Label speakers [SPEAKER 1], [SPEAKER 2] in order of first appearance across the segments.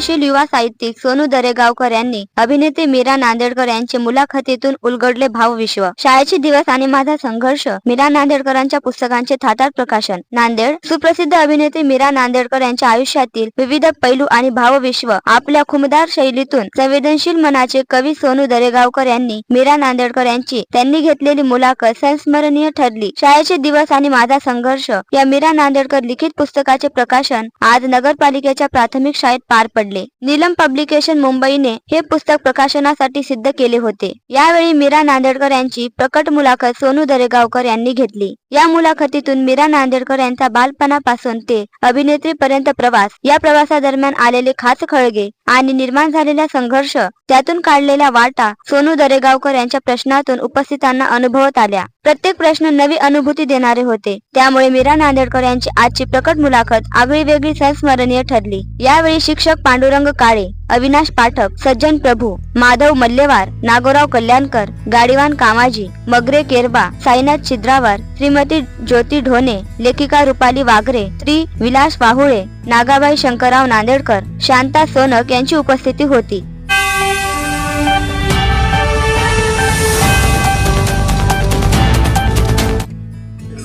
[SPEAKER 1] संवेदनशील युवा साहित्यिक सोनू दरेगावकर यांनी अभिनेते मीरा नांदेडकर यांचे मुलाखतीतून उलगडले भावविश्व. शाळेचे दिवस आणि माझा संघर्ष मीरा नांदेडकरांच्या पुस्तकांचे थाटात प्रकाशन. नांदेड सुप्रसिद्ध अभिनेते मीरा नांदेडकर यांच्या आयुष्यातील विविध पैलू आणि भावविश्व आपल्या खुमदार शैलीतून संवेदनशील मनाचे कवी सोनू दरेगावकर यांनी मीरा नांदेडकर यांची त्यांनी घेतलेली मुलाखत संस्मरणीय ठरली. शाळेचे दिवस आणि माझा संघर्ष या मीरा नांदेडकर लिखित पुस्तकाचे प्रकाशन आज नगरपालिकेच्या प्राथमिक शाळेत पार पडले. नीलम पब्लिकेशन मुंबईने हे पुस्तक प्रकाशनासाठी सिद्ध केले होते. यावेळी मीरा नांदेडकर यांची प्रकट मुलाखत सोनू दरेगावकर यांनी घेतली. या मुलाखतीतून मीरा नांदेडकर यांचा बालपणापासून ते अभिनेत्रीपर्यंत प्रवास या प्रवासादरम्यान आलेले खास खळगे आणि निर्माण झालेला संघर्ष त्यातून काढलेल्या वाटा सोनू दरेगावकर यांच्या प्रश्नातून उपस्थितांना अनुभवत आल्या. प्रत्येक प्रश्न नवी अनुभूती देणारे होते. त्यामुळे मीरा नांदेडकर यांची आजची प्रकट मुलाखत आगळी वेगळी संस्मरणीय ठरली. यावेळी शिक्षक पांडुरंग काळे अविनाश पाठक सज्जन प्रभू माधव मल्लेवार नागोराव कल्याणकर गाडीवान कामाजी मगरे केरबा साईनाथ छिद्रावर श्रीमती ज्योती ढोणे लेखिका रुपाली वाघरे श्री विलास वाहुळे नागाबाई शंकरराव नांदेडकर शांता सोनक यांची उपस्थिती होती.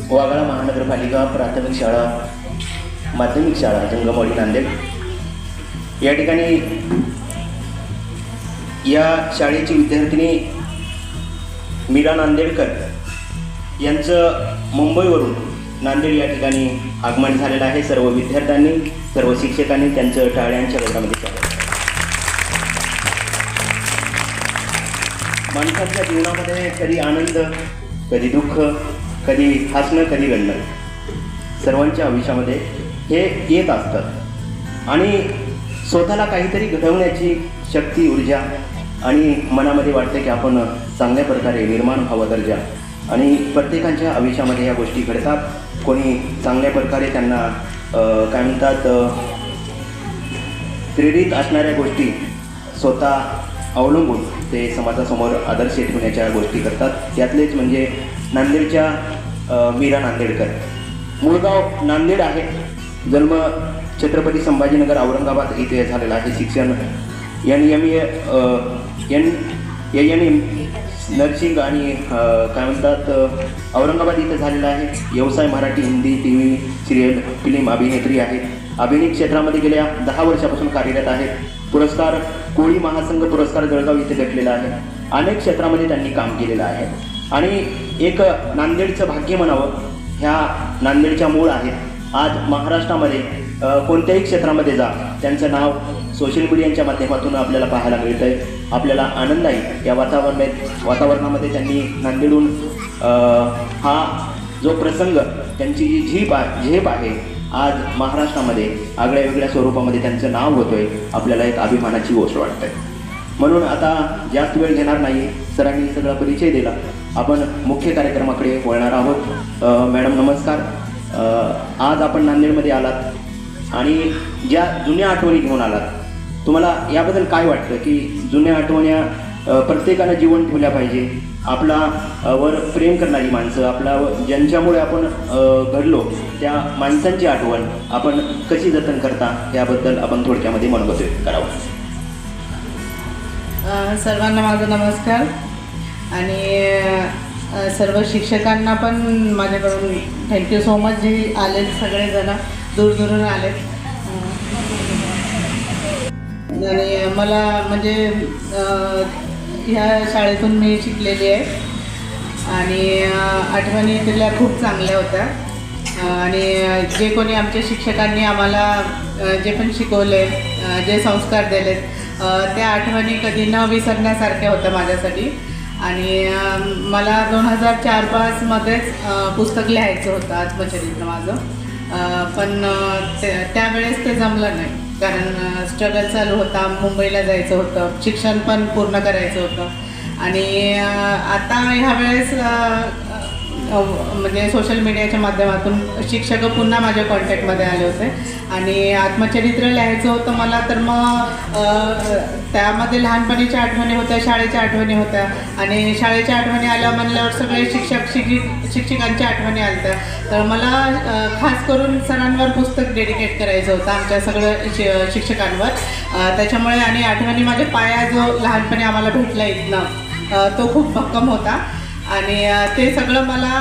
[SPEAKER 2] वाघाळा महानगरपालिका प्राथमिक शाळा माध्यमिक शाळा जंगमवाडी नांदेड. या ठिकाणी या शाळेची विद्यार्थिनी मीरा नांदेडकर यांचं मुंबईवरून नांदेड या ठिकाणी आगमन झालेलं आहे. सर्व विद्यार्थ्यांनी सर्व शिक्षकांनी त्यांचं टाळ्यांच्या गटामध्ये स्वागत. माणसाच्या जीवनामध्ये कधी आनंद कधी दुःख कधी हसणं कधी रडणं सर्वांच्या आयुष्यामध्ये हे येत असतं आणि स्वतःला काहीतरी घडवण्याची शक्ती ऊर्जा आणि मनामध्ये वाटतं की आपण चांगल्या प्रकारे निर्माण व्हावा दर्जा आणि प्रत्येकाच्या आयुष्यामध्ये या गोष्टी घडतात. कोणी चांगल्या प्रकारे त्यांना काय म्हणतात प्रेरित असणाऱ्या गोष्टी स्वतः अवलंबून ते समाजासमोर आदर्श ठेवण्याच्या गोष्टी करतात. त्यातलेच म्हणजे नांदेडच्या मीरा नांदेडकर. मुळगाव नांदेड आहे. जन्म छत्रपती संभाजीनगर औरंगाबाद इथे झालेला आहे. शिक्षण N M A N N M nursing आणि काय म्हणतात औरंगाबाद इथं झालेला आहे. व्यवसाय Marathi Hindi T V serial film अभिनेत्री आहे अभिनय क्षेत्रामध्ये गेल्या दहा वर्षापासून कार्यरत आहेत. पुरस्कार कोळी महासंघ पुरस्कार जळगाव इथे भेटलेला आहे. अनेक क्षेत्रामध्ये त्यांनी काम केलेलं आहे. आणि एक नांदेडचं भाग्य म्हणावं ह्या नांदेडच्या मूळ आहेत आज महाराष्ट्रामध्ये कोणत्याही क्षेत्रामध्ये जा. त्यांचं नाव सोशल मीडियाच्या माध्यमातून आपल्याला पाहायला मिळतं आहे आपल्याला आनंद आहे. या वातावरणात वातावरणामध्ये त्यांनी नांदेडून हा जो प्रसंग त्यांची जी झीप आहे झेप आहे आज महाराष्ट्रामध्ये आगळ्या वेगळ्या स्वरूपामध्ये त्यांचं नाव होतोय आपल्याला एक अभिमानाची गोष्ट वाटते म्हणून आता जास्त वेळ घेणार नाही सरांनी सगळा परिचय दिला. आपण मुख्य कार्यक्रमाकडे वळणार आहोत. मॅडम नमस्कार. आज आपण नांदेडमध्ये आलात आणि ज्या जुन्या आठवणी घेऊन आलात तुम्हाला याबद्दल काय वाटतं की जुन्या आठवण्या प्रत्येकानं जीवन ठेवल्या पाहिजे? आपला वर प्रेम करणारी माणसं आपला ज्यांच्यामुळे आपण घडलो त्या माणसांची आठवण आपण कशी जतन करता याबद्दल आपण थोडक्यामध्ये मनोगत करावं.
[SPEAKER 3] सर्वांना माझा नमस्कार. आणि सर्व शिक्षकांना पण माझ्याकडून थँक्यू सो मच जे आलेत सगळेजण दूरदूरून आलेत. आणि मला म्हणजे ह्या शाळेतून मी शिकलेली आहे. आणि आठवणी तिथल्या खूप चांगल्या होत्या. आणि जे कोणी आमच्या शिक्षकांनी आम्हाला जे पण शिकवले जे संस्कार दिलेत त्या आठवणी कधी न विसरण्यासारख्या होत्या माझ्यासाठी. आणि मला दोन हजार चार पाचमध्येच पुस्तक लिहायचं होतं आत्मचरित्र माझं. पण ते- त्यावेळेस ते जमलं नाही. कारण स्ट्रगल चालू होता मुंबईला जायचं होतं शिक्षण पण पूर्ण करायचं होतं. आणि आता ह्या वेळेस म्हणजे सोशल मीडियाच्या माध्यमातून शिक्षक पुन्हा माझ्या कॉन्टॅक्टमध्ये आले होते. आणि आत्मचरित्र लिहायचं होतं मला तर मग त्यामध्ये लहानपणीच्या आठवणी होत्या शाळेच्या आठवणी होत्या. आणि शाळेच्या आठवणी आल्या म्हणल्यावर सगळे शिक्षक शिक्षिक शिक्षकांच्या आठवणी आल्या तर मला खास करून सरांवर पुस्तक डेडिकेट करायचं होतं आमच्या सगळं शि शिक्षकांवर. त्याच्यामुळे आणि आठवणी माझ्या पाया जो लहानपणी आम्हाला भेटला इथनं तो खूप भक्कम होता. आणि ते सगळं मला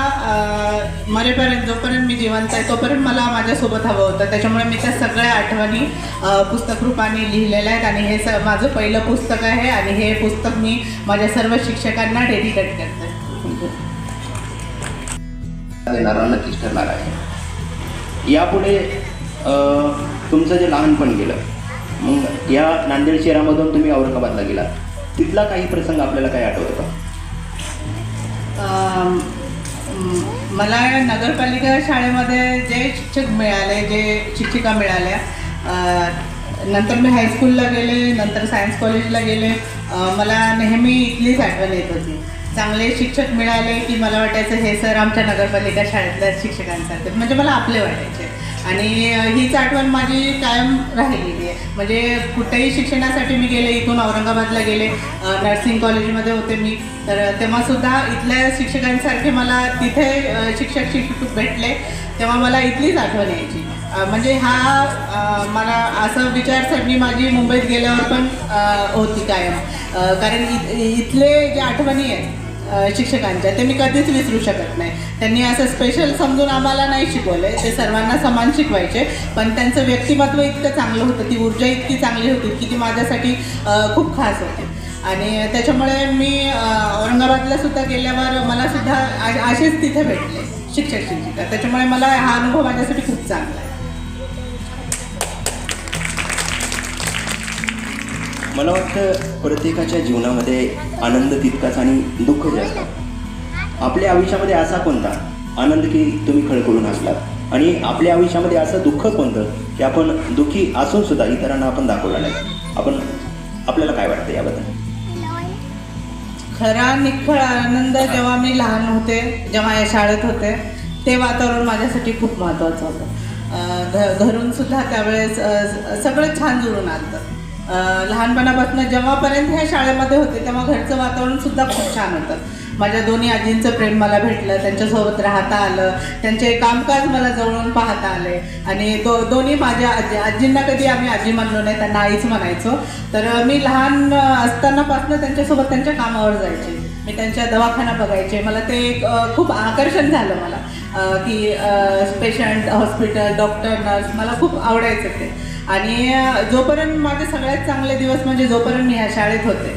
[SPEAKER 3] मरेपर्यंत जोपर्यंत मी जिवंत आहे तोपर्यंत मला माझ्यासोबत हवं होतं. त्याच्यामुळे मी त्या सगळ्या आठवणी पुस्तक रूपाने लिहिलेल्या आहेत आणि हे स माझं पहिलं पुस्तक आहे आणि हे पुस्तक मी माझ्या सर्व शिक्षकांना डेडिकेट करते.
[SPEAKER 2] देणारा नक्कीच ठरणार आहे. यापुढे तुमचं जे लहानपण गेलं मग या नांदेड शहरामधून तुम्ही औरंगाबादला गेला तिथला काही प्रसंग आपल्याला काही आठवतो का?
[SPEAKER 3] मला नगरपालिका शाळेमध्ये जे शिक्षक मिळाले जे शिक्षिका मिळाल्या नंतर मी हायस्कूलला गेले नंतर सायन्स कॉलेजला गेले मला नेहमी इथलीच आठवण येत होती. चांगले शिक्षक मिळाले की मला वाटायचं हे सर आमच्या नगरपालिका शाळेतल्या शिक्षकांसारखे. म्हणजे मला आपले वाटायचे. आणि हीच आठवण माझी कायम राहिलेली आहे. म्हणजे कुठेही शिक्षणासाठी मी गेले इथून औरंगाबादला गेले नर्सिंग कॉलेजमध्ये होते मी तर तेव्हासुद्धा इथल्या शिक्षकांसारखे मला तिथे शिक्षक शिक्षक भेटले तेव्हा मला इथलीच आठवण यायची. म्हणजे हा मला असं विचारसरणी माझी मुंबईत गेल्यावर पण होती कायम. कारण इथले जे आठवणी आहेत शिक्षकांच्या. ते मी कधीच विसरू शकत नाही. त्यांनी असं स्पेशल समजून आम्हाला नाही शिकवलं. ते सर्वांना समान शिकवायचे. पण त्यांचं व्यक्तिमत्व इतकं चांगलं होतं. ती ऊर्जा इतकी चांगली होती की ती माझ्यासाठी खूप खास होती. आणि त्याच्यामुळे मी औरंगाबादला सुद्धा गेल्यावर मला सुद्धा आ- असेच तिथे भेटले. शिक्षक शिक्षिका. त्याच्यामुळे मला हा अनुभव माझ्यासाठी खूप चांगला आहे.
[SPEAKER 2] मला वाटतं प्रत्येकाच्या जीवनामध्ये आनंद तितकाच आणि दुःख जास्त. आपल्या आयुष्यामध्ये असा कोणता? आनंद की तुम्ही खळखळून हसलात. आणि आपल्या आयुष्यामध्ये असं दुःख कोणतं? की आपण दुःखी असून सुद्धा इतरांना आपण दाखवला नाही. आपण आपल्याला काय वाटतं याबद्दल?
[SPEAKER 3] खरा निखळ आनंद जेव्हा मी लहान होते जेव्हा या शाळेत होते ते वातावरण माझ्यासाठी खूप महत्त्वाचं होतं. घरून सुद्धा त्यावेळेस सगळं छान जुळून आणतं लहानपणापासून जेव्हापर्यंत ह्या शाळेमध्ये होते तेव्हा घरचं वातावरण सुद्धा खूप छान होतं. माझ्या दोन्ही आजींचं प्रेम मला भेटलं त्यांच्यासोबत राहता आलं त्यांचे कामकाज मला जवळून पाहता आले. आणि दो दोन्ही माझ्या आजी आजींना कधी आम्ही आजी म्हणलो नाही त्यांना आईच म्हणायचो. तर मी लहान असतानापासून त्यांच्यासोबत त्यांच्या कामावर जायचे. मी त्यांच्या दवाखाना बघायचे. मला ते खूप आकर्षण झालं मला. की पेशंट हॉस्पिटल डॉक्टर नर्स मला खूप आवडायचं ते. आणि जोपर्यंत माझे सगळ्यात चांगले दिवस म्हणजे जोपर्यंत मी ह्या शाळेत होते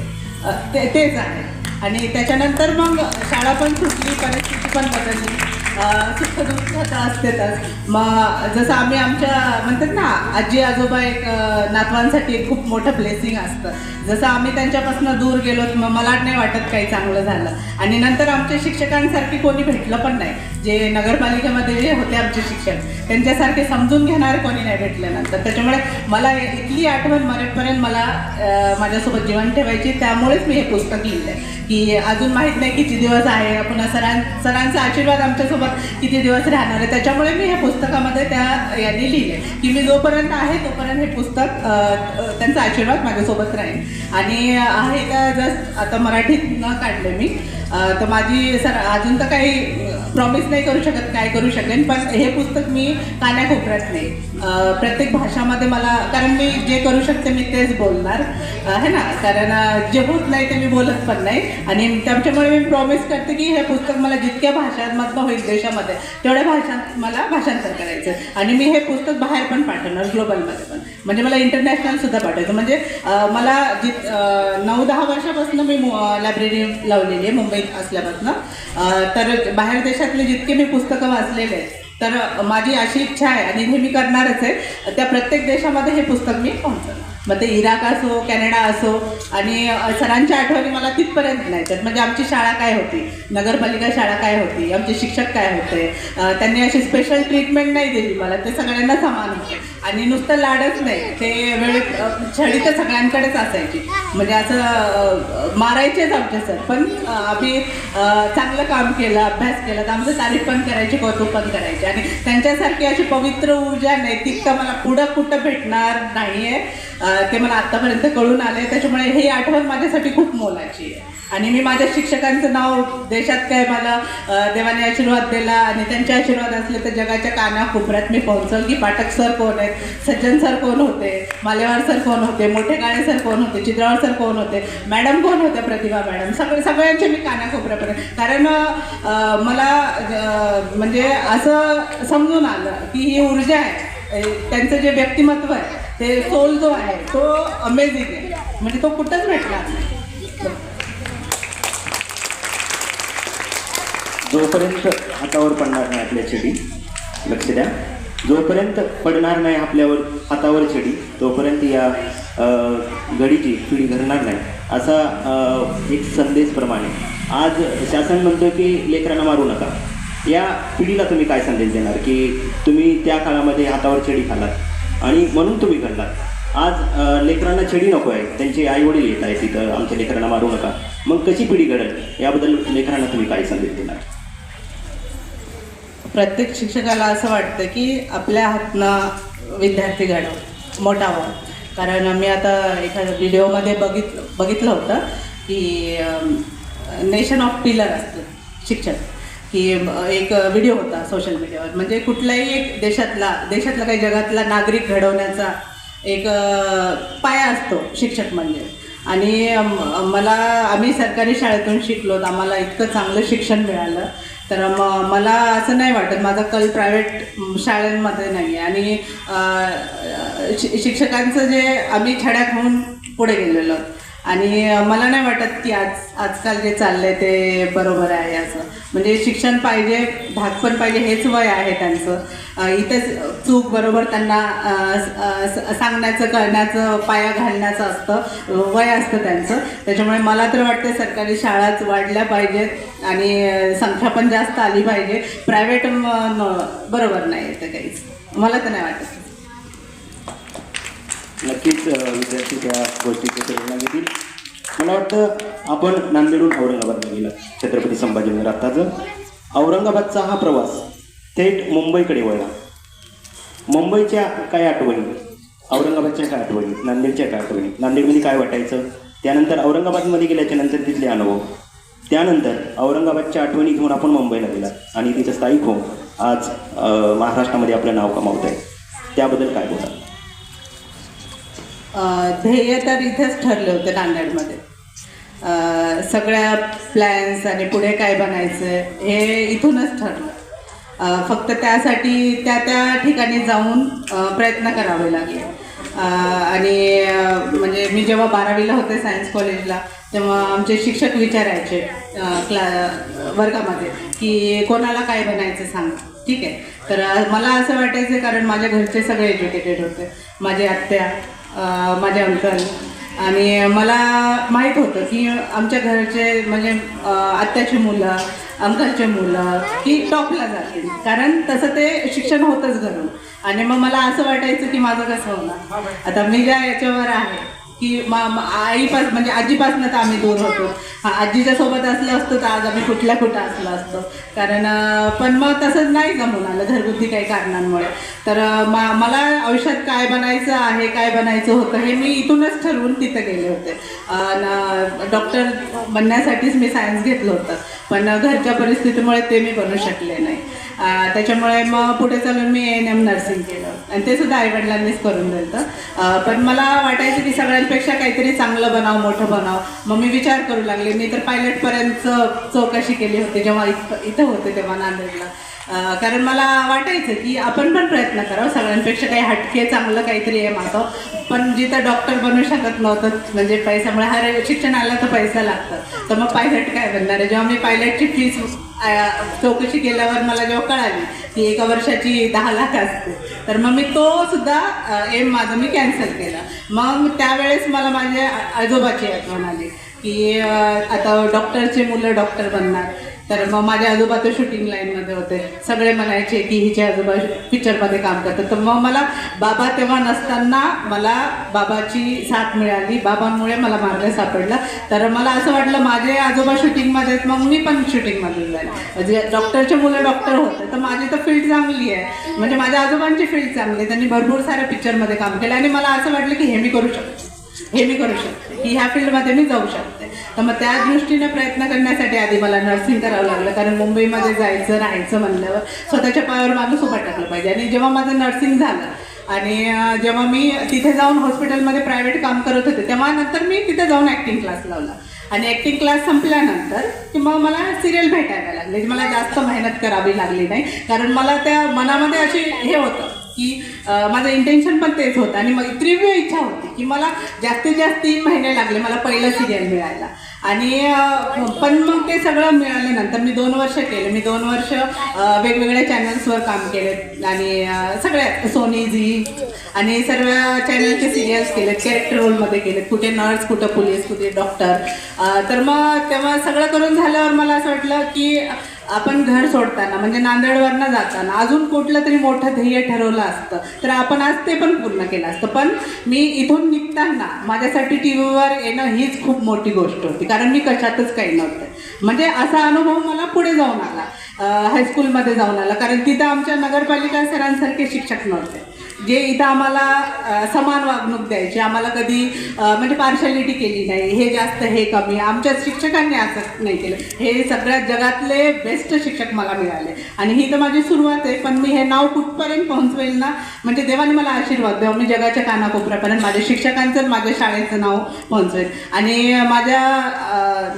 [SPEAKER 3] ते तेच आहे. आणि त्याच्यानंतर मग शाळा पण सुटली परिस्थिती पण बदलली. सुख दुःख असतेच मग जसं आम्ही आमच्या म्हणतात ना आजी आजोबा एक नातवांसाठी एक खूप मोठं ब्लेसिंग असतं. जसं आम्ही त्यांच्यापासून दूर गेलो मग मला नाही वाटत काही चांगलं झालं. आणि नंतर आमच्या शिक्षकांसारखी कोणी भेटलं पण नाही. जे नगरपालिकेमध्ये जे होते आमचे शिक्षक त्यांच्यासारखे समजून घेणार कोणी नाही भेटलं नंतर. त्याच्यामुळे मला इथली आठवण मरेपर्यंत मला माझ्यासोबत जीवन ठेवायची त्यामुळेच मी हे पुस्तक लिहिलं की अजून माहीत नाही किती दिवस आहे. पुन्हा सरां सरांचा आशीर्वाद आमच्यासोबत किती दिवस राहणार आहे. त्याच्यामुळे मी ह्या पुस्तकामध्ये त्या यांनी लिहिले की मी जोपर्यंत आहे तोपर्यंत हे पुस्तक त्यांचा आशीर्वाद माझ्यासोबत राहील. आणि आहे का जस्ट आता मराठीत न काढले मी. तर माझी सर अजून तर काही प्रॉमिस नाही करू शकत काय करू शकेन. पण हे पुस्तक मी कान्याकोपऱ्यात नाही. प्रत्येक भाषामध्ये मला कारण मी जे करू शकते मी तेच बोलणार. है ना? कारण जे होत नाही ते मी बोलत पण नाही. आणि त्याच्यामुळे मी प्रॉमिस करते की हे पुस्तक मला जितक्या भाषांमधनं होईल देशामध्ये तेवढ्या भाषांत मला भाषांतर करायचं आणि मी हे पुस्तक बाहेर पण पाठवणार ग्लोबलमध्ये पण. म्हणजे मला इंटरनॅशनल सुद्धा पाठवायचं म्हणजे मला जित नऊ दहा वर्षापासून मी लायब्ररी लावलेली आहे मुंबईत असल्यापासून. तर बाहेर देशात देशातले जितके मी पुस्तकं वाचलेले आहेत तर माझी अशी इच्छा आहे आणि हे मी करणारच आहे. त्या प्रत्येक देशामध्ये हे पुस्तक मी पोहोचवणार. मग ते इराक असो कॅनडा असो आणि सरांच्या आठवणी मला तिथपर्यंत नाही त्यात म्हणजे आमची शाळा काय होती? नगरपालिका शाळा काय होती? आमचे शिक्षक काय होते? त्यांनी अशी स्पेशल ट्रीटमेंट नाही दिली मला. ते सगळ्यांना समान होते. आणि नुसतं लाडच नाही. ते वेळेत छडी तर सगळ्यांकडेच असायची. म्हणजे असं मारायचेच आमचे सर पण आम्ही चांगलं काम केलं अभ्यास केला. तर आमचं तारीफ पण करायची कौतुक पण करायचे. आणि त्यांच्यासारखी अशी पवित्र ऊर्जा नैतिकता मला पुढं कुठं भेटणार नाही आहे ते मला आत्तापर्यंत कळून आले त्याच्यामुळे ही आठवण माझ्यासाठी खूप मोलाची आहे. आणि मी माझ्या शिक्षकांचं नाव देशात काय मला देवाने आशीर्वाद दिला आणि त्यांचे आशीर्वाद असले तर जगाच्या कानाकोपऱ्यात मी पोहोचल. की पाठक सर कोण आहेत? सज्जन सर कोण होते? मालेवार सर कोण होते? मोठे गाणे सर कोण होते? चित्रावर सर कोण होते? मॅडम कोण होत्या प्रतिभा मॅडम? सगळे सगळ्यांचे मी कानाकोपऱ्यापर्यंत. कारण मला म्हणजे असं समजून आलं की ही ऊर्जा आहे. त्यांचं जे व्यक्तिमत्व आहे ते सोल जो आहे तो अमेझिंग आहे. म्हणजे तो कुठंच भेटला
[SPEAKER 2] जोपर्यंत हातावर पडणार नाही आपल्या छडी लक्ष द्या. जोपर्यंत पडणार नाही आपल्यावर हातावर छडी तोपर्यंत या गडीची घडीची पिढी घडणार नाही असा एक संदेशप्रमाणे. आज शासन म्हणतं की लेकरांना मारू नका. या पिढीला तुम्ही काय संदेश देणार? की तुम्ही त्या काळामध्ये हातावर छेडी खालात आणि म्हणून तुम्ही घडलात. आज लेकरांना छेडी नको आहे. त्यांचे आईवडील येत आहेत तिथं आमच्या लेकरांना मारू नका. मग कशी पिढी घडेल? याबद्दल लेकरांना तुम्ही काय संदेश देणार?
[SPEAKER 3] प्रत्येक शिक्षकाला असं वाटतं की आपल्या हातनं विद्यार्थी घडव मोठा व्हावा कारण मी आता एखाद्या व्हिडिओमध्ये बघितलं बघितलं होतं की नेशन ऑफ पिलर असतं शिक्षक की एक व्हिडिओ होता सोशल मीडियावर म्हणजे कुठल्याही एक देशातला देशातला काही जगातला नागरिक घडवण्याचा एक पाया असतो शिक्षक म्हणजे. आणि मला आम्ही सरकारी शाळेतून शिकलो आम्हाला इतकं चांगलं शिक्षण मिळालं. तर म मला असं नाही वाटत माझा कल प्रायव्हेट शाळेमध्ये नाही आहे आणि शि शिक्षकांचं जे आम्ही छड्यात होऊन पुढे गेलेलो. आहोत. आणि मला नाही वाटत की आज आजकाल जे चाललंय ते बरोबर आहे असं. म्हणजे शिक्षण पाहिजे भाग पण पाहिजे हेच वय आहे त्यांचं. इथेच चूक बरोबर त्यांना सांगण्याचं कळण्याचं पाया घालण्याचं असतं. वय असतं त्यांचं. त्याच्यामुळे मला तर वाटतं सरकारी शाळाच वाढल्या पाहिजेत आणि संख्या पण जास्त आली पाहिजे. प्रायव्हेट बरोबर नाही येतं काहीच. मला तर नाही वाटत.
[SPEAKER 2] नक्कीच विद्यार्थी त्या गोष्टीची प्रेरणा घेतील. मला वाटतं आपण नांदेडहून औरंगाबादला गेला छत्रपती संभाजीनगर आत्ताचं औरंगाबादचा हा प्रवास थेट मुंबईकडे वळला. मुंबईच्या काय आठवणी? औरंगाबादच्या काय आठवणी? नांदेडच्या काय आठवणी? नांदेडमध्ये काय वाटायचं? त्यानंतर औरंगाबादमध्ये गेल्याच्यानंतर तिथले अनुभव. त्यानंतर औरंगाबादच्या आठवणी घेऊन आपण मुंबईला गेला आणि तिथं स्थायिक होऊन आज महाराष्ट्रामध्ये आपलं नाव कमावत आहे त्याबद्दल काय बोला
[SPEAKER 3] ध्येय तर इथेच ठरले होते नांदेडमध्ये. सगळ्या प्लॅन्स आणि पुढे काय बनायचं हे इथूनच ठरलं. फक्त त्यासाठी त्या त्या ठिकाणी जाऊन प्रयत्न करावे लागले. आणि म्हणजे मी जेव्हा बारावीला होते सायन्स कॉलेजला तेव्हा आमचे शिक्षक विचारायचे क्ला वर्गामध्ये की कोणाला काय बनायचं सांगा. ठीक आहे. तर मला असं वाटायचं कारण माझ्या घरचे सगळे एज्युकेटेड होते. माझे आत्या माझे अंकल आणि मला माहीत होतं की आमच्या घरचे म्हणजे आत्याची मुलं अंकलचे मुलं की टॉपला जातील. कारण तसं ते शिक्षण होतंच घरून. आणि मग मला असं वाटायचं की माझं कसं होणार? आता मी ज्या याच्यावर आहे की आई पास म्हणजे आजीपासून तर आम्ही दूर होतो. हा आजीच्या सोबत असलं असतं तर आज आम्ही कुठल्या कुठं असलं असतो. कारण पण मग तसंच नाही जमून आलं घरगुती काही कारणांमुळे. तर मा मला आयुष्यात काय बनायचं आहे काय बनायचं होतं हे मी इथूनच ठरवून तिथं गेले होते. डॉक्टर बनण्यासाठीच मी सायन्स घेतलं होतं. पण घरच्या परिस्थितीमुळे ते मी बनू शकले नाही. त्याच्यामुळे मग पुढे चालून मी एन एम नर्सिंग केलं. आणि ते सुद्धा आईवडिलांनीच करून दिलं पण मला वाटायचं की सगळ्यांपेक्षा काहीतरी चांगलं बनाव मोठं बनाव. मग मी विचार करू लागले. मी तर पायलटपर्यंत चौकशी केली होती जेव्हा इथं इथं होते तेव्हा नांदेडला. कारण मला वाटायचं की आपण पण प्रयत्न करावं सगळ्यांपेक्षा काही हटके चांगलं काहीतरी आहे माझं. पण जिथं डॉक्टर बनू शकत नव्हतं म्हणजे पैशामुळे हर शिक्षण आलं तर पैसा लागतं. तर मग पायलट काय बनणार आहे? जेव्हा मी पायलटची फीस चौकशी केल्यावर मला जेव्हा कळाली की एका वर्षाची दहा लाख असते तर मग मी तो सुद्धा एम माझं मी कॅन्सल केला. मग त्यावेळेस मला माझ्या आजोबाची आठवण आली की आता डॉक्टरचे मुलं डॉक्टर बनणार. तर मग माझे आजोबा तर शूटिंग लाईनमध्ये होते. सगळे म्हणायचे की हिचे आजोबा पिक्चरमध्ये काम करतात. तर मग मला बाबा तेव्हा नसताना मला बाबाची साथ मिळाली. बाबांमुळे मला मार्ग सापडला. तर मला असं वाटलं माझे आजोबा शूटिंगमध्ये आहेत मग मी पण शूटिंगमध्ये जाईल म्हणजे डॉक्टरचे मुलं डॉक्टर होते तर माझी तर फील्ड चांगली आहे. म्हणजे माझ्या आजोबांची फील्ड चांगली आहे. त्यांनी भरपूर साऱ्या पिक्चरमध्ये काम केलं. आणि मला असं वाटलं की हे मी करू शकतो. हे मी करू शकतो. की ह्या फील्डमध्ये मी जाऊ शकते. तर मग त्या दृष्टीने प्रयत्न करण्यासाठी आधी मला नर्सिंग करावं लागलं. कारण मुंबईमध्ये जायचं राहायचं म्हणल्यावर स्वतःच्या पायावर माणूस उभा टाकलं पाहिजे. आणि जेव्हा माझं नर्सिंग झालं आणि जेव्हा मी तिथे जाऊन हॉस्पिटलमध्ये प्रायव्हेट काम करत होते तेव्हा नंतर मी तिथे जाऊन ॲक्टिंग क्लास लावला. आणि ॲक्टिंग क्लास संपल्यानंतर की मग मला सिरियल भेटायला लागले. म्हणजे मला जास्त मेहनत करावी लागली नाही. कारण मला त्या मनामध्ये अशी हे होतं. की माझं इंटेन्शन पण तेच होतं. आणि मग तीव्र इच्छा होती की मला जास्तीत जास्त तीन महिने लागले मला पहिलं सिरियल मिळायला. आणि पण मग ते सगळं मिळाल्यानंतर मी दोन वर्ष केले. मी दोन वर्ष वेगवेगळ्या चॅनल्सवर काम केले आणि सगळ्या सोनी झी आणि सर्व चॅनलचे सिरियल्स केले. कॅरेक्टर रोलमध्ये केलेत कुठे नर्स कुठं पोलीस कुठे डॉक्टर तर मग तेव्हा सगळं करून झाल्यावर मला असं वाटलं की आपण घर सोडताना म्हणजे नांदेडवरनं जाताना अजून कुठलं तरी मोठं ध्येय ठरवलं असतं तर आपण आज ते पण पूर्ण केलं असतं. पण मी इथून निघताना माझ्यासाठी टी व्हीवर येणं हीच खूप मोठी गोष्ट होती कारण मी कशातच काही नव्हते. म्हणजे असा अनुभव मला पुढे जाऊन आला हायस्कूलमध्ये जाऊन आला कारण तिथं आमच्या नगरपालिका सरांसारखे शिक्षक नव्हते. जे इथं आम्हाला समान वागणूक द्यायची. आम्हाला कधी म्हणजे पार्शालिटी केली नाही. हे जास्त हे कमी. आमच्या शिक्षकांनी असं नाही केलं. हे सगळ्यात जगातले बेस्ट शिक्षक मला मिळाले. आणि ही तर माझी सुरुवात आहे. पण मी हे नाव कुठपर्यंत पोहोचवेल ना? म्हणजे देवाने मला आशीर्वाद द्यावा. मी जगाच्या कानाकोपऱ्यापर्यंत माझ्या शिक्षकांचं माझ्या शाळेचं नाव पोहोचवेल. आणि माझ्या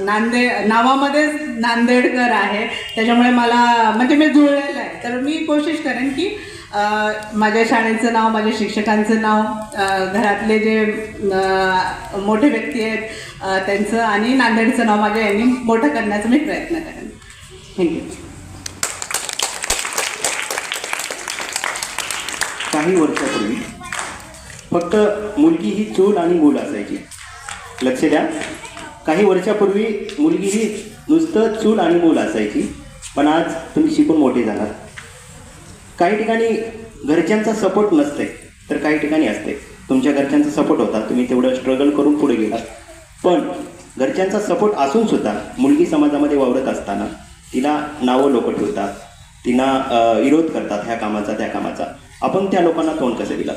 [SPEAKER 3] नांदेड नांदे नावामध्येच नांदेडकर आहे. त्याच्यामुळे मला म्हणजे मी जुळलेलं आहे. तर मी कोशिश करेन की माझ्या शाळेचं नाव माझ्या शिक्षकांचं नाव घरातले जे मोठे व्यक्ती आहेत त्यांचं आणि नांदेडचं नाव माझ्या यांनी मोठं करण्याचा मी प्रयत्न करेन. थँक्यू
[SPEAKER 2] काही वर्षापूर्वी फक्त मुलगी ही चूल आणि मूल असायची. लक्ष द्या. काही वर्षापूर्वी मुलगी ही नुसतं चूल आणि मूल असायची. पण आज तुम्ही शिकून मोठे झालात. काही ठिकाणी घरच्यांचा सपोर्ट नसते तर काही ठिकाणी असते तुमच्या घरच्यांचा सपोर्ट होता तुम्ही तेवढं स्ट्रगल करून पुढे गेला. पण घरच्यांचा सपोर्ट असून सुद्धा मुलगी समाजामध्ये वावरत असताना तिला नावं लोक ठेवतात तिला विरोध करतात ह्या कामाचा त्या कामाचा. आपण त्या लोकांना तोंड कसं दिलं?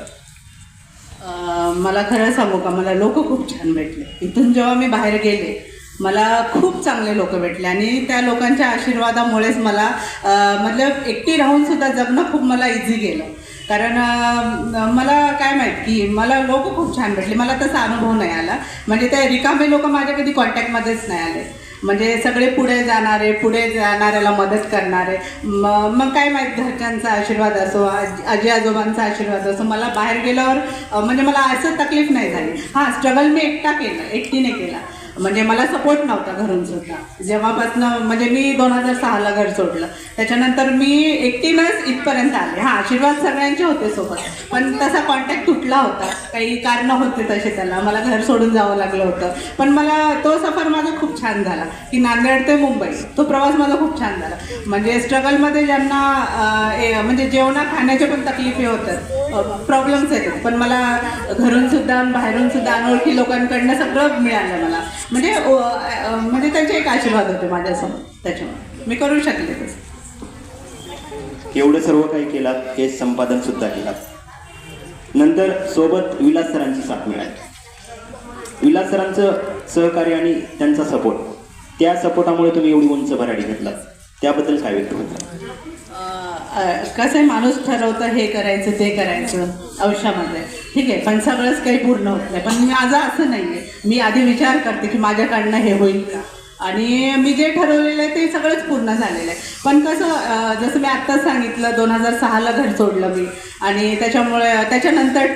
[SPEAKER 3] मला खरं सांगू का? मला लोक खूप छान भेटले. इथून जेव्हा मी बाहेर गेले मला खूप चांगले लोक भेटले आणि त्या लोकांच्या आशीर्वादामुळेच मला मतलब एकटी राहून सुद्धा जगणं खूप मला इझी गेलं. कारण मला काय माहीत की मला लोक खूप छान भेटले. मला तसा अनुभव नाही आला. म्हणजे ते रिकामे लोक माझ्या कधी कॉन्टॅक्टमध्येच नाही आले. म्हणजे सगळे पुढे जाणारे पुढे जाणाऱ्याला मदत करणारे. मग काय माहीत घरच्यांचा आशीर्वाद असो आजी आजोबांचा आशीर्वाद असो. मला बाहेर गेल्यावर म्हणजे मला असं तकलीफ नाही झाली. हां स्ट्रगल मी एकटा केलं एकटीने केला. म्हणजे मला सपोर्ट नव्हता घरून सुद्धा. जेव्हापासनं म्हणजे मी दोन हजार सहाला घर सोडलं. त्याच्यानंतर मी एकटीनंच इथपर्यंत आले. हां आशीर्वाद सगळ्यांचे होते सोबत. पण तसा कॉन्टॅक्ट तुटला होता. काही कारणं होते तसे त्याला. मला घर सोडून जावं लागलं होतं. पण मला तो सफर माझा खूप छान झाला. की नांदेड ते मुंबई. तो प्रवास माझा खूप छान झाला. म्हणजे स्ट्रगलमध्ये ज्यांना ए- म्हणजे जेवणा खाण्याच्या पण तकलीफी होतात. प्रॉब्लेम्स येतात. पण मला घरून सुद्धा बाहेरून सुद्धा अनोळखी लोकांकडनं सगळं मिळालं मला. म्हणजे म्हणजे त्यांचे एक आशीर्वाद होते माझ्यासमोर त्याच्यामुळे. मी करू शकले तसं.
[SPEAKER 2] एवढं सर्व काही केलात हे संपादन सुद्धा केलात. नंतर सोबत विलास सरांची साथ मिळाली. विलास सरांचं सहकार्य आणि त्यांचा सपोर्ट त्या सपोर्टामुळे तुम्ही एवढी उंच भराडी घेतलात. त्याबद्दल काय व्यक्त होतं
[SPEAKER 3] कसं माणूस ठरवतं हे करायचं ते करायचं आयुष्यामध्ये ठीक आहे पण सगळंच काही पूर्ण होत नाही. पण माझं असं नाही आहे मी आधी विचार करते की माझ्याकडनं हे होईल का? आणि मी जे ठरवलेलं आहे ते सगळंच पूर्ण झालेलं आहे. पण कसं जसं मी आत्ताच सांगितलं दोन हजार सहाला घर सोडलं मी. आणि त्याच्यामुळे त्याच्यानंतर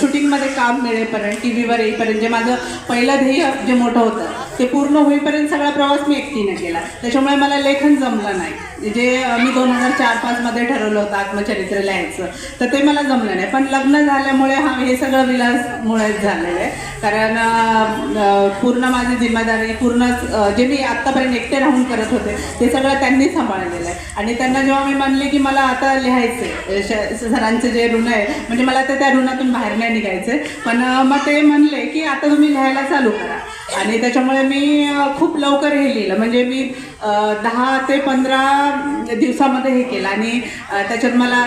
[SPEAKER 3] शूटिंगमध्ये काम मिळेपर्यंत टी व्हीवर येईपर्यंत जे माझं पहिलं ध्येय जे मोठं होतं ते पूर्ण होईपर्यंत सगळा प्रवास मी एकटीने केला. त्याच्यामुळे मला लेखन जमलं नाही. म्हणजे, जे मी दोन हजार चार पाचमध्ये ठरवलं होतं आत्मचरित्र लिहायचं तर ते मला जमलं नाही. पण लग्न झाल्यामुळे हा हे सगळं विलासमुळेच झालेलं आहे. कारण पूर्ण माझी जिम्मेदारी पूर्ण जे मी आत्तापर्यंत एकटे राहून करत होते ते सगळं त्यांनी सांभाळलेलं आहे. आणि त्यांना जेव्हा मी म्हणले की मला आता लिहायचे सरांचं जे ऋण आहे म्हणजे मला तर त्या ऋणातून बाहेर नाही निघायचे पण मग ते म्हणले की आता तुम्ही लिहायला चालू करा. आणि त्याच्यामुळे मी खूप लवकर हे लिहिलं. म्हणजे मी दहा ते पंधरा दिवसामध्ये हे केलं. आणि त्याच्यात मला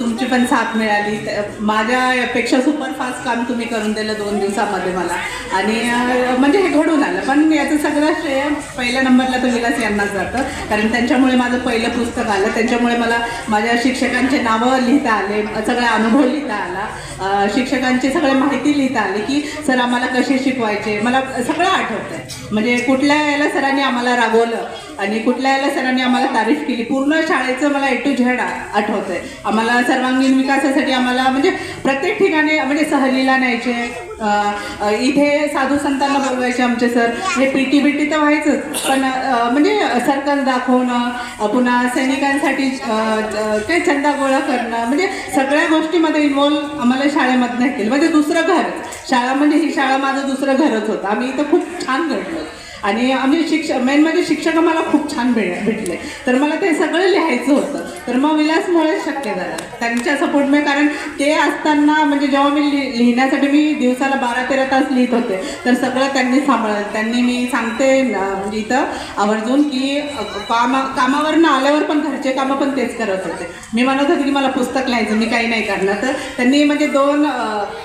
[SPEAKER 3] तुमची पण साथ मिळाली. त्या- माझ्यापेक्षा सुपरफास्ट काम तुम्ही करून दिलं दोन दिवसामध्ये मला. आणि म्हणजे हे घडून आलं. पण याचं सगळं श्रेय पहिल्या नंबरला तर विलास यांनाच जातं. कारण त्यांच्यामुळे माझं पहिलं पुस्तक आलं. त्यांच्यामुळे मला माझ्या शिक्षकांचे नावं लिहिता आले. सगळा अनुभव लिहिता आला. शिक्षकांची सगळे माहिती लिहिता आली की सर आम्हाला कसे शिकवायचे? मला सगळं आठवतं आहे म्हणजे कुठल्या याला सरांनी आम्हाला रागवलं आणि कुठल्या याला सरांनी आम्हाला तारीफ केली. पूर्ण शाळेचं मला ए टू झेड आठवतं आहे आम्हाला सर्वांगीण विकासासाठी आम्हाला म्हणजे प्रत्येक ठिकाणी म्हणजे सहलीला न्यायचे इथे साधू संतांना बोलवायचे आमचे सर. हे पीटी बिटी तर व्हायचंच. पण म्हणजे सर्कल दाखवणं पुन्हा सैनिकांसाठी ते काही चंदा गोळा करणं म्हणजे सगळ्या गोष्टीमध्ये इन्व्हॉल्व आम्हाला शाळेमधनं केलं. म्हणजे दुसरं घर. शाळा म्हणजे ही शाळा माझं दुसरं घरच होतं. आम्ही इथं खूप छान घडलो. आणि आम्ही शिक्षक मेन म्हणजे शिक्षक मला खूप छान भेट भेटले. तर मला ते सगळं लिहायचं होतं. तर मग विलासमुळेच शक्य झालं. त्यांच्या सपोर्टमुळे कारण ते असताना म्हणजे जेव्हा मी लि लिहिण्यासाठी मी दिवसाला बारा तेरा तास लिहित होते. तर सगळं त्यांनी सांभाळलं. त्यांनी मी सांगते म्हणजे इथं आवर्जून की कामा कामावरनं आल्यावर पण घरचे कामं पण तेच करत होते. मी म्हणत होते की मला पुस्तक लिहायचं मी काही नाही करणार. तर त्यांनी म्हणजे दोन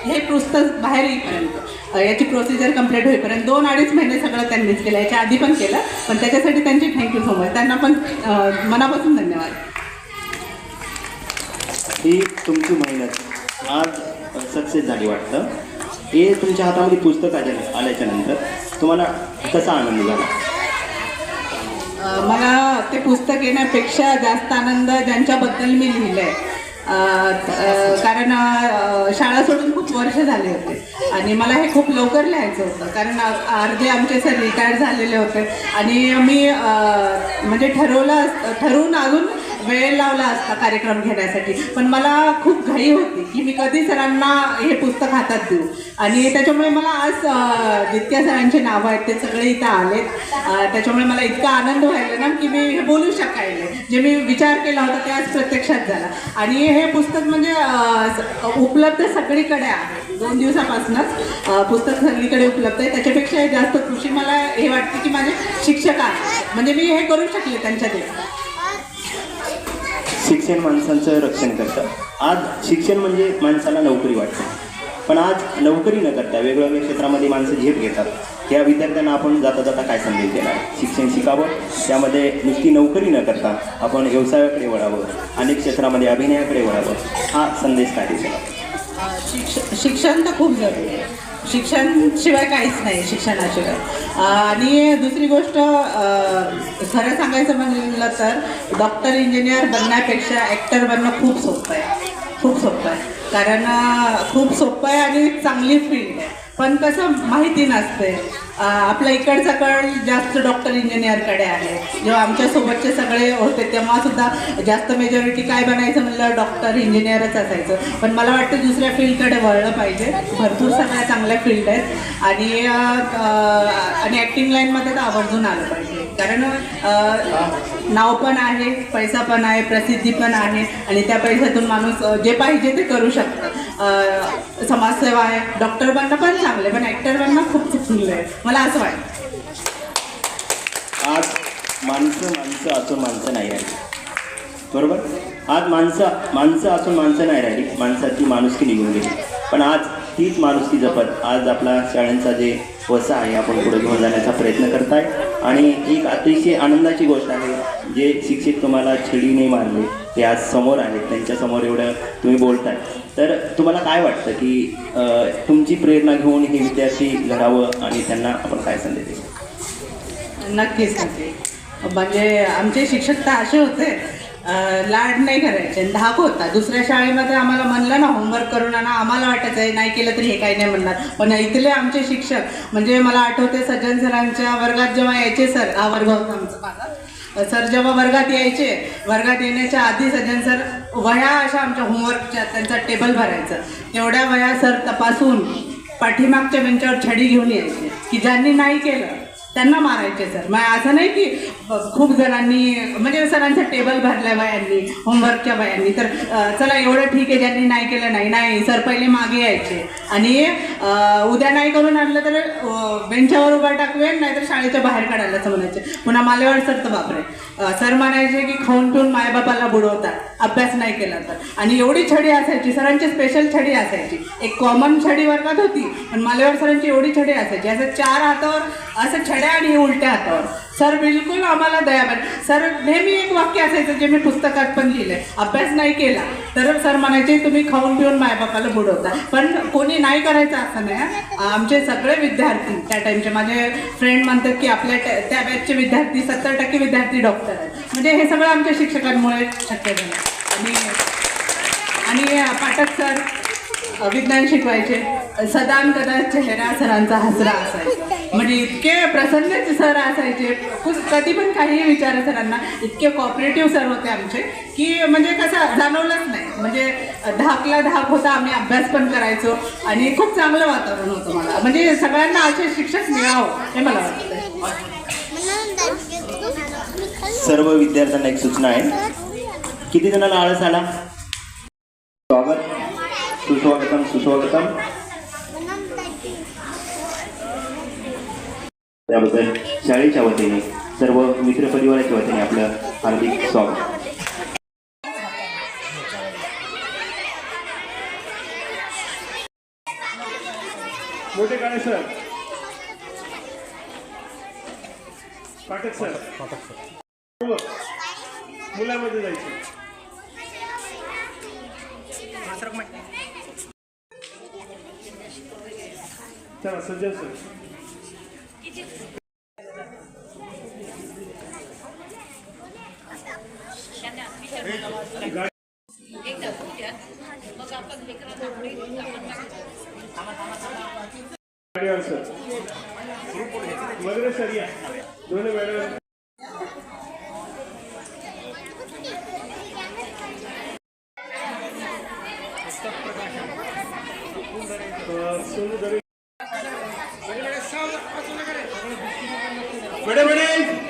[SPEAKER 3] हे पुस्तक बाहेर येईपर्यंत. याची प्रोसिजर कंप्लीट होईपर्यंत दोन अडीच महिने सगळं त्यांनीच केलं याच्या आधी पण केलं पण त्याच्यासाठी त्यांची थँक्यू सो मच त्यांना पण मनापासून धन्यवाद.
[SPEAKER 2] ही तुमची मेहनत. आज सक्सेस झाली वाटतं. हे तुमच्या हातामध्ये पुस्तक आले आल्याच्यानंतर तुम्हाला कसा आनंद झाला?
[SPEAKER 3] मला ते पुस्तक येण्यापेक्षा जास्त आनंद ज्यांच्याबद्दल मी लिहिलं आहे कारण शाळा सोडून खूप वर्ष झाले होते. आणि मला हे खूप लवकर लिहायचं होतं. कारण अर्धे आमचे सर रिटायर झालेले होते. आणि मी म्हणजे ठरवलं ठरवून अजून वेळ लावला असता कार्यक्रम घेण्यासाठी. पण मला खूप घाई होती की मी कधी सरांना हे पुस्तक हातात देऊ. आणि त्याच्यामुळे मला आज जितक्या सरांचे नावं आहेत ते सगळे इथं आलेत. त्याच्यामुळे मला इतका आनंद व्हायला ना की मी हे बोलू शकायले. जे मी विचार केला होता ते आज प्रत्यक्षात झाला. आणि हे पुस्तक म्हणजे उपलब्ध सगळीकडे आहे. दोन दिवसापासूनच पुस्तक सगळीकडे उपलब्ध आहे. त्याच्यापेक्षा जास्त खुशी मला हे वाटते की माझे शिक्षक आहेत. म्हणजे मी हे करू शकले त्यांच्या देखील
[SPEAKER 2] शिक्षण माणसांचं रक्षण करतं आज शिक्षण म्हणजे माणसाला नोकरी वाटते. पण आज नोकरी न करता वेगवेगळ्या क्षेत्रामध्ये माणसं झेप घेतात. या विद्यार्थ्यांना आपण जाता जाता काय संदेश देणार? शिक्षण शिकावं त्यामध्ये नुसती नोकरी न करता आपण व्यवसायाकडे वळावं अनेक क्षेत्रामध्ये अभिनयाकडे वळावं हा संदेश काय दिसेल
[SPEAKER 3] शिक्ष शिक्षण तर खूप जरूरी आहे. शिक्षणशिवाय काहीच नाही शिक्षणाशिवाय. आणि दुसरी गोष्ट खरं सांगायचं म्हणलं तर डॉक्टर इंजिनियर बनण्यापेक्षा ॲक्टर बनणं खूप सोपं आहे. खूप सोपं आहे. कारण खूप सोपं आहे आणि चांगली फील्ड आहे. पण कसं माहिती नसते. आपल्या इकडचा कळ जास्त डॉक्टर इंजिनियरकडे आहे जेव्हा आमच्यासोबतचे सगळे होते तेव्हा सुद्धा जास्त मेजॉरिटी काय बनायचं म्हणलं डॉक्टर इंजिनियरच असायचं. पण मला वाटतं दुसऱ्या फील्डकडे वळलं पाहिजे. भरपूर सगळ्या चांगल्या फील्ड आहेत. आणि आणि ॲक्टिंग लाईनमध्ये तर आवर्जून आलं पाहिजे. कारण नाव पण आहे पैसा पण आहे प्रसिद्धी पण आहे. आणि त्या पैशातून माणूस जे पाहिजे ते करू शकतं. समाजसेवा आहे. डॉक्टर बनणं पण चांगलं आहे पण ॲक्टर बनणं खूप चुकलं आहे. मला असं वाटतं.
[SPEAKER 2] आज माणसं माणसं असून माणसं नाही राहिली. बरोबर? आज माणसं माणसं असून माणसं नाही राहिली. माणसाची माणुसकी निघून गेली. पण आज तीच माणुसकी जपत आज आपला शाळांचा जे वसा आहे आपण पुढे घेऊन जाण्याचा प्रयत्न करताय. आणि एक अतिशय आनंदाची गोष्ट आहे जे शिक्षक तुम्हाला छेडीने मारले. ते आज समोर आहेत त्यांच्यासमोर एवढं तुम्ही बोलताय. तर तुम्हाला काय वाटतं की तुमची प्रेरणा घेऊन हे विद्यार्थी घडावं आणि त्यांना आपण काय संदेश देऊ?
[SPEAKER 3] नक्कीच नक्की म्हणजे आमचे शिक्षक तर असे होते लाड नाही करायचे धाक होता. दुसऱ्या शाळेमध्ये आम्हाला म्हणलं ना होमवर्क करून आणा आम्हाला वाटायचं आहे नाही केलं तरी हे काही नाही म्हणणार. पण इथले आमचे शिक्षक म्हणजे मला आठवते सज्जन सरांच्या वर्गात जेव्हा यायचे सर हा वर्ग होता आमचा माझा सर जेव्हा वर्गात यायचे वर्गात येण्याच्या आधी सज्जन सर वया अशा आमच्या होमवर्कच्या त्यांचा टेबल भरायचं. तेवढ्या वह्या सर तपासून पाठीमागच्या बेंचावर छडी घेऊन यायचे की ज्यांनी नाही केलं त्यांना मारायचे सर मग असं नाही की खूप जणांनी म्हणजे सरांचा टेबल भरल्या बायांनी होमवर्कच्या बायांनी. तर चला एवढं ठीक आहे ज्यांनी नाही केलं नाही नाही. सर पहिले मागे यायचे. आणि उद्या नाही करून आणलं तर बेंचावर उभा टाकवेन नाहीतर शाळेच्या बाहेर काढायला असं म्हणायचे. पुन्हा मालेवाड सर तर बापरे. सर म्हणायचे की खाऊन ठेवून मायबापाला बुडवतात. अभ्यास नाही केला तर. आणि एवढी छडी असायची सरांची स्पेशल छडी असायची. एक कॉमन छडी वर्गात होती पण मालेवाड सरांची एवढी छडी असायची. असं चार हातावर असं छडी छड्या आणि उलट्या हातावर. सर बिलकुल आम्हाला दयाबर सर नेहमी एक वाक्य असायचं जे मी पुस्तकात पण लिहिलंय. अभ्यास नाही केला तर सर म्हणायचे तुम्ही खाऊन पिऊन मायबापाला बुडवता. पण कोणी नाही करायचं असं नाही आमचे सगळे विद्यार्थी त्या टाईमचे माझे फ्रेंड म्हणतात की आपल्या त्या- बॅचचे विद्यार्थी सत्तर टक्के विद्यार्थी डॉक्टर आहेत. म्हणजे हे सगळं आमच्या शिक्षकांमुळे शक्य झालं. आणि आणि पाठक सर विज्ञान शिकवायचे. सदान कदा चेहरा सरांचा हसरा असायचा. म्हणजे इतके प्रसन्न सर असायचे. खूप कधी पण काहीही विचार सरांना इतके कॉपरेटिव्ह सर होते आमचे की म्हणजे कसं जाणवलंच नाही. म्हणजे धाकला धाक होता आम्ही अभ्यास पण करायचो आणि खूप चांगलं वातावरण होतं मला. म्हणजे सगळ्यांना असे शिक्षक मिळावं हे मला वाटतं
[SPEAKER 2] सर्व विद्यार्थ्यांना एक सूचना आहे. किती जणांना आळस आला? स्वागत. सुस्वागतम सुस्वागतम. त्याबद्दल शाळेच्या वतीने सर्व मित्रपरिवाराच्या वतीने आपलं हार्दिक स्वागत.
[SPEAKER 4] मोठे काळे सर. पाठक सर. मुलामध्ये जायचं. चला सज्जन सर गाडीवर सर वगैरे सर या दोन्ही मॅडम Wait a.